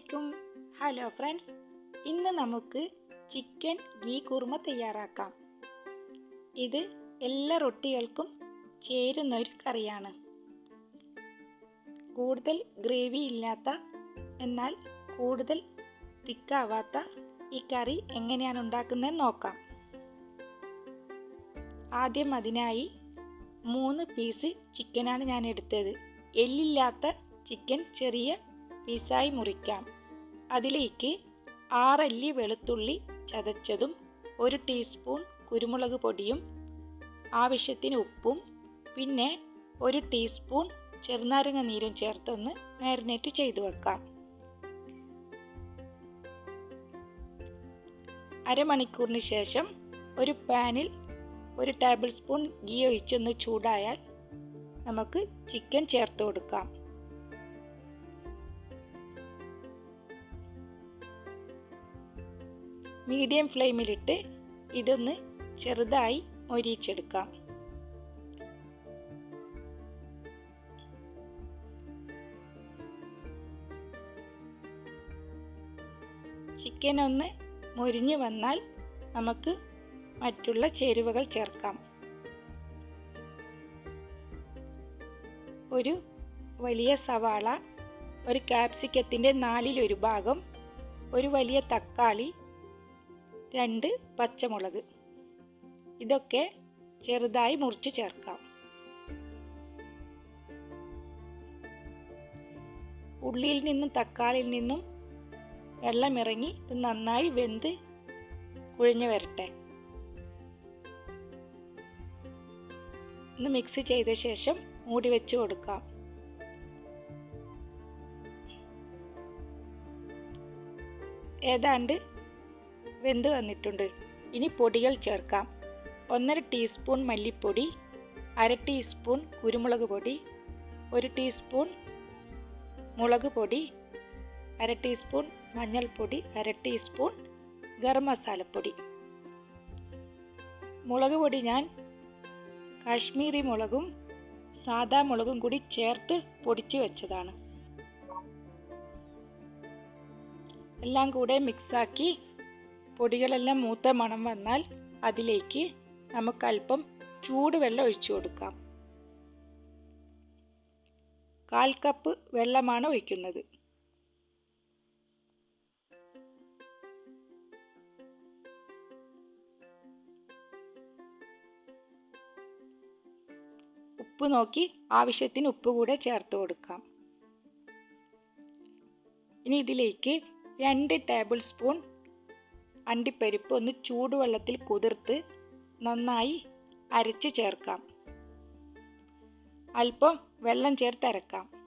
അസ്സലാമലൈക്കും. Hello friends ഇന്ന് നമുക്ക് ചിക്കൻ ഗീ കുറുമ തയ്യാറാക്കാം. ഇത് എല്ലാ റൊട്ടികൾക്കും ചേരുന്ന ഒരു കറിയാണ്. കൂടുതൽ ഗ്രേവി ഇല്ലാത്ത എന്നാൽ കൂടുതൽ തിക്കാവാത്ത ഈ കറി എങ്ങനെയാണ് ഉണ്ടാക്കുന്നത് നോക്കാം. ആദ്യം അതിനായി മൂന്ന് പീസ് ചിക്കനാണ് ഞാൻ എടുത്തത്. എല്ലില്ലാത്ത ചിക്കൻ ചെറിയ പീസായി മുറിക്കാം. അതിലേക്ക് ആറല്ലി വെളുത്തുള്ളി ചതച്ചതും ഒരു ടീസ്പൂൺ കുരുമുളക് പൊടിയും ആവശ്യത്തിന് ഉപ്പും പിന്നെ ഒരു ടീസ്പൂൺ ചെറുനാരങ്ങ നീരും ചേർത്തൊന്ന് മാരിനേറ്റ് ചെയ്തു വെക്കാം. അരമണിക്കൂറിന് ശേഷം ഒരു പാനിൽ ഒരു ടേബിൾ സ്പൂൺ ഗീ ഒഴിച്ചൊന്ന് ചൂടായാൽ നമുക്ക് ചിക്കൻ ചേർത്ത് കൊടുക്കാം. മീഡിയം ഫ്ലെയിമിലിട്ട് ഇതൊന്ന് ചെറുതായി മൊരിച്ചെടുക്കാം ചിക്കൻ ഒന്ന് മൊരിഞ്ഞു വന്നാൽ നമുക്ക് മറ്റുള്ള ചേരുവകൾ ചേർക്കാം. ഒരു വലിയ സവാള ഒരു കാപ്സിക്കത്തിന്റെ നാലിലൊരു ഭാഗം ഒരു വലിയ തക്കാളി രണ്ട് പച്ചമുളക്. ഇതൊക്കെ ചെറുതായി മുറിച്ച് ചേർക്കാം. ഉള്ളിയിൽ നിന്നും തക്കാളിയിൽ നിന്നും വെള്ളം ഇറങ്ങി ഇത് നന്നായി വെന്ത് കുഴഞ്ഞു വരട്ടെ. ഒന്ന് മിക്സ് ചെയ്ത ശേഷം മൂടി വെച്ച് കൊടുക്കാം. ഏതാണ്ട് വെന്ത് വന്നിട്ടുണ്ട്. ഇനി പൊടികൾ ചേർക്കാം. ഒന്നര ടീസ്പൂൺ മല്ലിപ്പൊടി അര ടീസ്പൂൺ കുരുമുളക് പൊടി ഒരു ടീസ്പൂൺ മുളക് പൊടി അര ടീസ്പൂൺ മഞ്ഞൾപ്പൊടി അര ടീസ്പൂൺ ഗരം മസാലപ്പൊടി. മുളക് പൊടി ഞാൻ കാശ്മീരി മുളകും സാദാ മുളകും കൂടി ചേർത്ത് പൊടിച്ചു വെച്ചതാണ്. എല്ലാം കൂടെ മിക്സാക്കി പൊടികളെല്ലാം മൂത്ത മണം വന്നാൽ അതിലേക്ക് നമുക്ക് അല്പം ചൂടുവെള്ളം ഒഴിച്ചു കൊടുക്കാം. കാൽ കപ്പ് വെള്ളമാണ് ഒഴിക്കുന്നത്. ഉപ്പ് നോക്കി ആവശ്യത്തിന് ഉപ്പ് കൂടെ ചേർത്ത് കൊടുക്കാം. ഇനി ഇതിലേക്ക് രണ്ട് ടേബിൾ സ്പൂൺ അണ്ടിപ്പരിപ്പ് ഒന്ന് ചൂടുവെള്ളത്തിൽ കുതിർത്ത് നന്നായി അരച്ച് ചേർക്കാം. അല്പം വെള്ളം ചേർത്ത് അരക്കാം.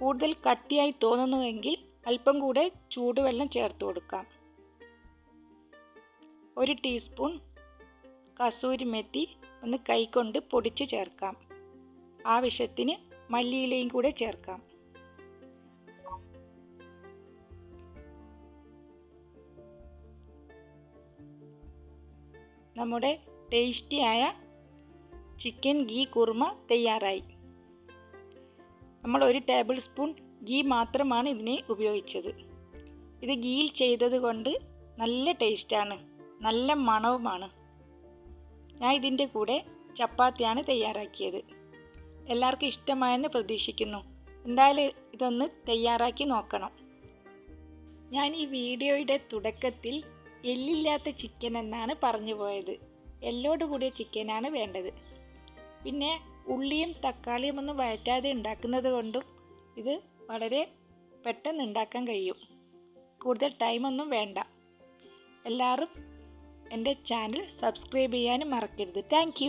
കൂടുതൽ കട്ടിയായി തോന്നുന്നുവെങ്കിൽ അല്പം കൂടെ ചൂടുവെള്ളം ചേർത്ത് കൊടുക്കാം. ഒരു ടീസ്പൂൺ കസൂരി മെത്തി ഒന്ന് കൈകൊണ്ട് പൊടിച്ച് ചേർക്കാം. ആവശ്യത്തിന് മല്ലിയിലയും കൂടെ ചേർക്കാം. നമ്മുടെ ടേസ്റ്റിയായ ചിക്കൻ ഗീ കുറുമ തയ്യാറായി. നമ്മൾ ഒരു ടേബിൾ സ്പൂൺ ഗീ മാത്രമാണ് ഇതിനെ ഉപയോഗിച്ചത്. ഇത് ഗീയിൽ ചെയ്തത് കൊണ്ട് നല്ല ടേസ്റ്റാണ് നല്ല മണവുമാണ്. ഞാൻ ഇതിന്റെ കൂടെ ചപ്പാത്തിയാണ് തയ്യാറാക്കിയത്. എല്ലാവർക്കും ഇഷ്ടമായെന്ന് പ്രതീക്ഷിക്കുന്നു. എന്തായാലും ഇതൊന്ന് തയ്യാറാക്കി നോക്കണം. ഞാൻ ഈ വീഡിയോയുടെ തുടക്കത്തിൽ എല്ലില്ലാത്ത ചിക്കൻ എന്നാണ് പറഞ്ഞു പോയത്. എല്ലോട് കൂടിയ ചിക്കനാണ് വേണ്ടത്. പിന്നെ ഉള്ളിയും തക്കാളിയും ഒന്നും വഴറ്റാതെ ഉണ്ടാക്കുന്നത് കൊണ്ടും ഇത് വളരെ പെട്ടെന്ന് ഉണ്ടാക്കാൻ കഴിയും. കൂടുതൽ ടൈമൊന്നും വേണ്ട. എല്ലാവരും എന്റെ ചാനൽ സബ്സ്ക്രൈബ് ചെയ്യാനും മറക്കരുത്. താങ്ക്